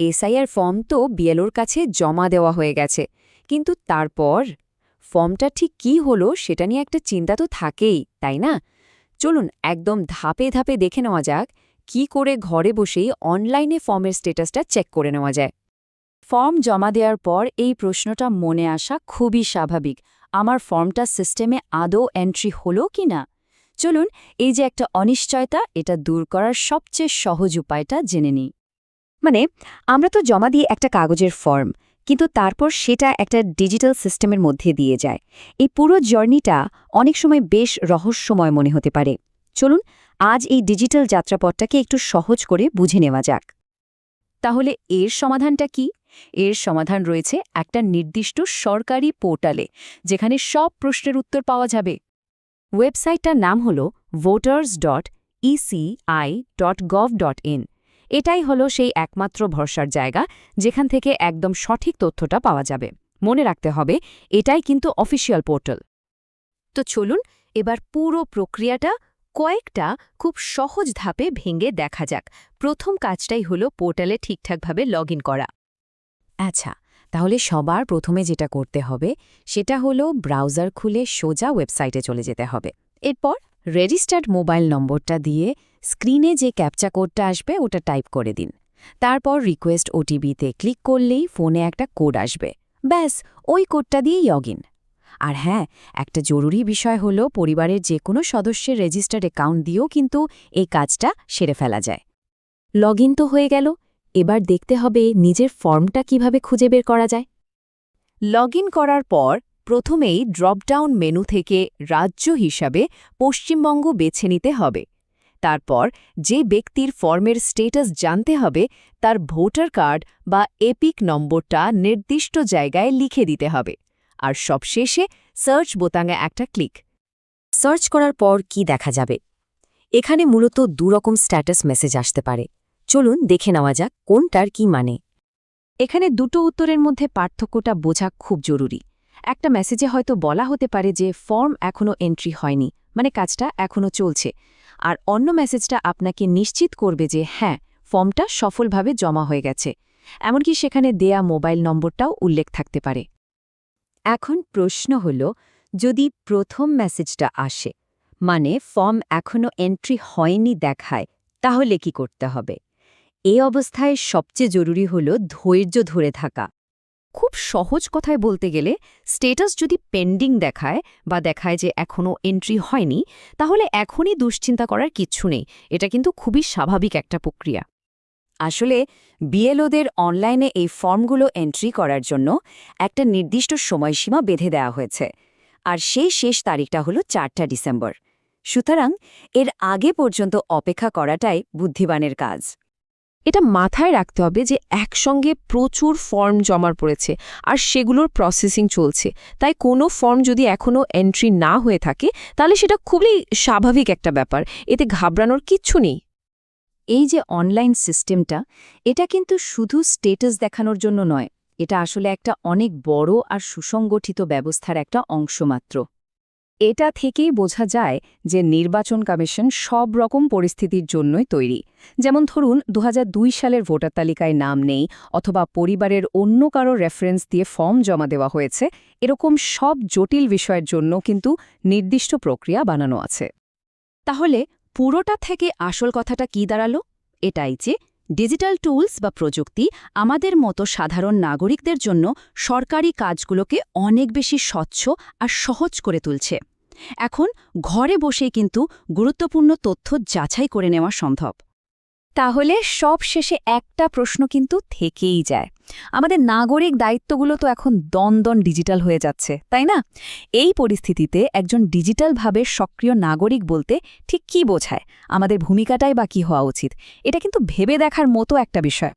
SIR form তো বিএলওর কাছে জমা দেওয়া হয়ে গেছে। কিন্তু তারপর? ফর্মটা ঠিক কি হলো সেটা নিয়ে একটা চিন্তা তো থাকেই, তাই না? চলুন একদম ধাপে ধাপে দেখে নেওয়া যাক, কি করে ঘরে বসেই অনলাইনে ফর্মের স্ট্যাটাসটা চেক করে নেওয়া যায়। ফর্ম জমা দেওয়ার পর এই প্রশ্নটা মনে আসা খুবই স্বাভাবিক। আমার ফর্মটা সিস্টেমে আদৌ এন্ট্রি হলো কি না? চলুন এই যে একটা অনিশ্চয়তা, এটা দূর করার সবচেয়ে সহজ উপায়টা জেনে নিই। মানে আমরা তো জমা দিই একটা কাগজের ফর্ম কিন্তু তারপর সেটা একটা ডিজিটাল সিস্টেমের মধ্যে দিয়ে যায়। এই পুরো জার্নিটা অনেক সময় বেশ রহস্যময় মনে হতে পারে। চলুন, আজ এই ডিজিটাল যাত্রাপথটাকে একটু সহজ করে বুঝে নেওয়া যাক। তাহলে এর সমাধানটা কি? এর সমাধান রয়েছে একটা নির্দিষ্ট সরকারি পোর্টালে, যেখানে সব প্রশ্নের উত্তর পাওয়া যাবে। ওয়েবসাইটটার নাম হল voters dot ECI dot gov dot in এটাই হলো সেই একমাত্র ভরসার জায়গা, যেখান থেকে একদম সঠিক তথ্যটা পাওয়া যাবে। মনে রাখতে হবে, এটাই কিন্তু অফিসিয়াল পোর্টাল। তো চলুন, এবার পুরো প্রক্রিয়াটা কয়েকটা খুব সহজ ধাপে ভেঙে দেখা যাক। প্রথম কাজটাই হলো পোর্টালে ঠিকঠাকভাবে লগ করা। আচ্ছা তাহলে সবার প্রথমে যেটা করতে হবে, সেটা হলো ব্রাউজার খুলে সোজা ওয়েবসাইটে চলে যেতে হবে। এরপর রেজিস্টার্ড মোবাইল নম্বরটা দিয়ে স্ক্রিনে যে ক্যাপচা কোডটা আসবে ওটা টাইপ করে দিন। তারপর রিকোয়েস্ট ওটিপিতে ক্লিক করলেই ফোনে একটা কোড আসবে। ব্যাস, ওই কোডটা দিয়েই লগ আর হ্যাঁ একটা জরুরি বিষয় হলো পরিবারের যে কোনো সদস্যের রেজিস্টার্ড অ্যাকাউন্ট দিয়েও কিন্তু এই কাজটা সেরে ফেলা যায়। লগ তো হয়ে গেল। এবার দেখতে হবে নিজের ফর্মটা কীভাবে খুঁজে বের করা যায়। লগ করার পর প্রথমেই ড্রপডাউন মেনু থেকে রাজ্য হিসাবে পশ্চিমবঙ্গ বেছে নিতে হবে। তারপর যে ব্যক্তির ফর্মের স্টেটাস জানতে হবে, তার ভোটার কার্ড বা এপিক নম্বরটা নির্দিষ্ট জায়গায় লিখে দিতে হবে। আর সবশেষে সার্চ বোতামে একটা ক্লিক। সার্চ করার পর কি দেখা যাবে? এখানে মূলত দুরকম স্ট্যাটাস মেসেজ আসতে পারে। চলুন দেখে নেওয়া যাক কোনটার কি মানে। এখানে দুটো উত্তরের মধ্যে পার্থক্যটা বোঝা খুব জরুরি। একটা মেসেজে হয়তো বলা হতে পারে যে ফর্ম এখনও এন্ট্রি হয়নি মানে কাজটা এখনও চলছে। আর অন্য মেসেজটা আপনাকে নিশ্চিত করবে যে হ্যাঁ ফর্মটা সফলভাবে জমা হয়ে গেছে। এমনকি সেখানে দেয়া মোবাইল নম্বরটাও উল্লেখ থাকতে পারে। এখন প্রশ্ন হল, যদি প্রথম মেসেজটা আসে মানে ফর্ম এখনও এন্ট্রি হয়নি দেখায়, তাহলে কি করতে হবে? এ অবস্থায় সবচেয়ে জরুরি হল ধৈর্য ধরে থাকা। খুব সহজ কথায় বলতে গেলে স্টেটাস যদি পেন্ডিং দেখায় বা দেখায় যে এখনও এন্ট্রি হয়নি, তাহলে এখনই দুশ্চিন্তা করার কিচ্ছু নেই। এটা কিন্তু খুবই স্বাভাবিক একটা প্রক্রিয়া। আসলে বিএলওদের অনলাইনে এই ফর্মগুলো এন্ট্রি করার জন্য একটা নির্দিষ্ট সময়সীমা বেঁধে দেওয়া হয়েছে। আর সেই শেষ তারিখটা হলো চারটা ডিসেম্বর। সুতরাং, এর আগে পর্যন্ত অপেক্ষা করাটাই বুদ্ধিমানের কাজ। এটা মাথায় রাখতে হবে যে একসঙ্গে প্রচুর ফর্ম জমার পড়েছে আর সেগুলোর প্রসেসিং চলছে। তাই কোনো ফর্ম যদি এখনও এন্ট্রি না হয়ে থাকে, তাহলে সেটা খুবই স্বাভাবিক একটা ব্যাপার। এতে ঘাবড়ানোর কিচ্ছু নেই। এই যে অনলাইন সিস্টেমটা এটা কিন্তু শুধু স্টেটাস দেখানোর জন্য নয়, এটা আসলে একটা অনেক বড় আর সুসংগঠিত ব্যবস্থার একটা অংশ মাত্র। এটা থেকেই বোঝা যায় যে নির্বাচন কমিশন সব রকম পরিস্থিতির জন্যই তৈরি। যেমন ধরুন দু হাজার দুই সালের ভোটার তালিকায় নাম নেই অথবা পরিবারের অন্য কারও রেফারেন্স দিয়ে ফর্ম জমা দেওয়া হয়েছে, এরকম সব জটিল বিষয়ের জন্য কিন্তু নির্দিষ্ট প্রক্রিয়া বানানো আছে। তাহলে পুরোটা থেকে আসল কথাটা কি দাঁড়াল? এটাই যে ডিজিটাল টুলস বা প্রযুক্তি আমাদের মতো সাধারণ নাগরিকদের জন্য সরকারি কাজগুলোকে অনেক বেশি স্বচ্ছ আর সহজ করে তুলছে। এখন ঘরে বসেই কিন্তু গুরুত্বপূর্ণ তথ্য যাচাই করে নেওয়া সম্ভব। তাহলে সব শেষে একটা প্রশ্ন কিন্তু থেকেই যায়। আমাদের নাগরিক দায়িত্বগুলো তো এখন দন্দন ডিজিটাল হয়ে যাচ্ছে, তাই না? এই পরিস্থিতিতে একজন ডিজিটালভাবে সক্রিয় নাগরিক বলতে ঠিক কি বোঝায়? আমাদের ভূমিকাটাই বা কী হওয়া উচিত? এটা কিন্তু ভেবে দেখার মতো একটা বিষয়।